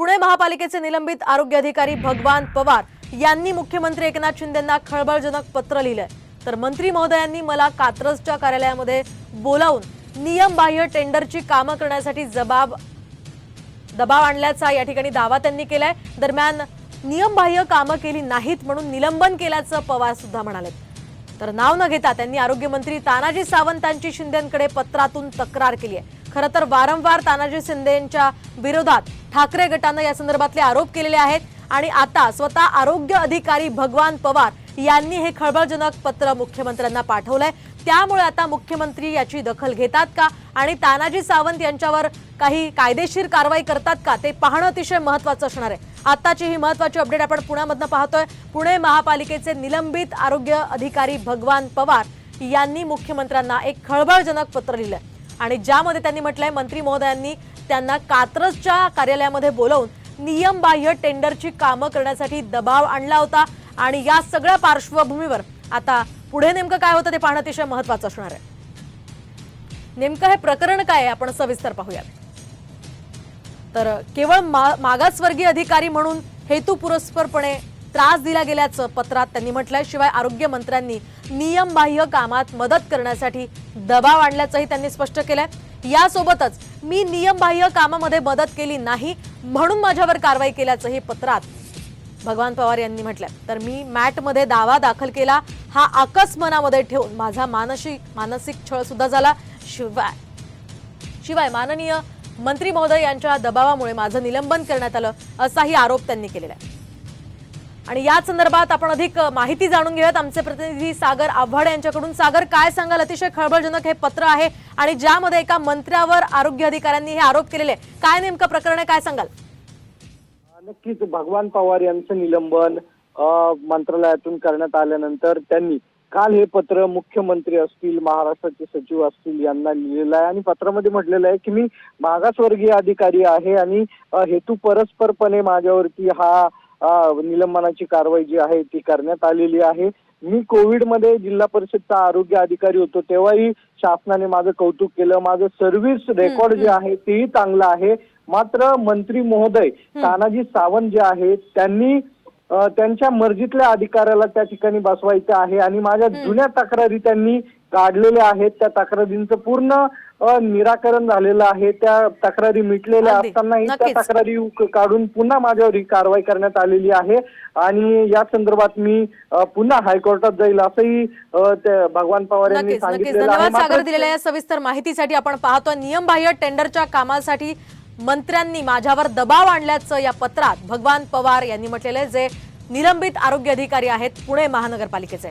पुणे महापालिकेचे निलंबित आरोग्य अधिकारी भगवान पवार यांनी मुख्यमंत्री एकनाथ शिंदेंना खळबळजनक पत्र लिहिलंय. तर मंत्री महोदयांनी मला कात्रजच्या कार्यालयामध्ये बोलावून नियमबाह्य टेंडरची कामं करण्यासाठी जबाब दबाव आणल्याचा या ठिकाणी दावा त्यांनी केलाय. दरम्यान नियमबाह्य कामं केली नाहीत म्हणून निलंबन केल्याचं पवार सुद्धा म्हणाले तर नाव न घेता त्यांनी आरोग्यमंत्री तानाजी सावंतांची शिंदेकडे पत्रातून तक्रार केली आहे खरं तर वारंवार तानाजी शिंदेच्या विरोधात ठाकरे गटानं या संदर्भातले आरोप केलेले आहेत आणि आता स्वतः आरोग्य अधिकारी भगवान पवार यांनी हे खळबळजनक पत्र मुख्यमंत्र्यांना पाठवलंय. त्यामुळे आता मुख्यमंत्री याची दखल घेतात का? आणि तानाजी सावंत यांच्यावर काही कायदेशीर कारवाई करतात का? ते पाहणं अतिशय महत्वाचं असणार आहे. आताची ही महत्वाची अपडेट आपण पुण्यामधनं पाहतोय. पुणे महापालिकेचे निलंबित आरोग्य अधिकारी भगवान पवार यांनी मुख्यमंत्र्यांना एक खळबळजनक पत्र लिहिलंय. आणि ज्यामध्ये त्यांनी म्हटलंय मंत्री महोदयांनी त्यांना कात्रजच्या कार्यालयामध्ये बोलवून नियमबाह्य टेंडरची कामं करण्यासाठी दबाव आणला होता. आणि या सगळ्या पार्श्वभूमीवर आता पुढे नेमकं काय होतं ते पाहणं अतिशय महत्वाचं असणार आहे. नेमकं हे प्रकरण काय आहे आपण सविस्तर पाहूयात. तर केवळ मा- मागासवर्गीय अधिकारी म्हणून हेतू पुरस्परपणे त्रास दिला गेल्याचं पत्रात त्यांनी म्हटलंय. शिवाय आरोग्य मंत्र्यांनी नियमबाह्य कामात मदत करण्यासाठी दबाव आणल्याचंही त्यांनी स्पष्ट केलंय. यासोबतच मी नियमबाह्य कामामध्ये मदत केली नाही म्हणून माझ्यावर कारवाई केल्याचंही पत्रात भगवान पवार यांनी म्हटलं तर मी मॅटमध्ये दावा दाखल केला. हा आकस मनामध्ये ठेवून माझा मानसिक मानसिक छळ सुद्धा झाला. शिवाय शिवाय माननीय मंत्री महोदय यांच्या दबावामुळे माझं निलंबन करण्यात आलं असाही आरोप त्यांनी केलेला आहे. आणि याच संदर्भात आपण अधिक माहिती जाणून घेऊयात. आमचे प्रतिनिधी सागर आव्हाड यांच्याकडून. सागर काय सांगाल? अतिशय खळबळजनक हे पत्र आहे आणि ज्यामध्ये एका मंत्र्यावर आरोग्य अधिकाऱ्यांनी हे आरोप केलेले आहे. काय नेमकं प्रकरण आहे? काय सांगाल? नक्कीच. भगवान पवार यांचं निलंबन मंत्रालयातून करण्यात आल्यानंतर त्यांनी काल हे पत्र मुख्यमंत्री असतील महाराष्ट्राचे सचिव असतील यांना लिहिलेलं आहे. आणि पत्रामध्ये म्हटलेलं आहे की मी मागासवर्गीय अधिकारी आहे आणि हेतू परस्परपणे माझ्यावरती हा निलंबनाची कारवाई जी आहे ती करण्यात आलेली आहे. मी कोविडमध्ये जिल्हा परिषदचा आरोग्य अधिकारी होतो तेव्हाही शासनाने माझं कौतुक केलं. माझं सर्व्हिस रेकॉर्ड जे आहे तेही चांगलं आहे. मात्र मंत्री महोदय तानाजी सावंत जे आहेत त्यांनी त्यांच्या मर्जीतल्या अधिकाऱ्याला त्या ठिकाणी बसवायचं आहे आणि माझ्या जुन्या तक्रारी त्यांनी काढलेल्या आहेत. त्या तक्रारींचं पूर्ण निराकरण झालेलं आहे. त्या तक्रारी मिटलेल्या. असतानाही त्या. तक्रारी काढून पुन्हा माझ्यावर ही कारवाई करण्यात आलेली आहे. आणि या संदर्भात मी पुन्हा हायकोर्टात जाईल असंही भगवान पवार यांनी आहे. धन्यवाद सागर दिलेल्या या सविस्तर माहितीसाठी आपण पाहतो नियमबाह्य टेंडरच्या कामासाठी मंत्र्यांनी माझ्यावर दबाव आणल्याचं या पत्रात भगवान पवार यांनी म्हटलेलं आहे जे निलंबित आरोग्य अधिकारी आहेत पुणे महानगरपालिकेचे.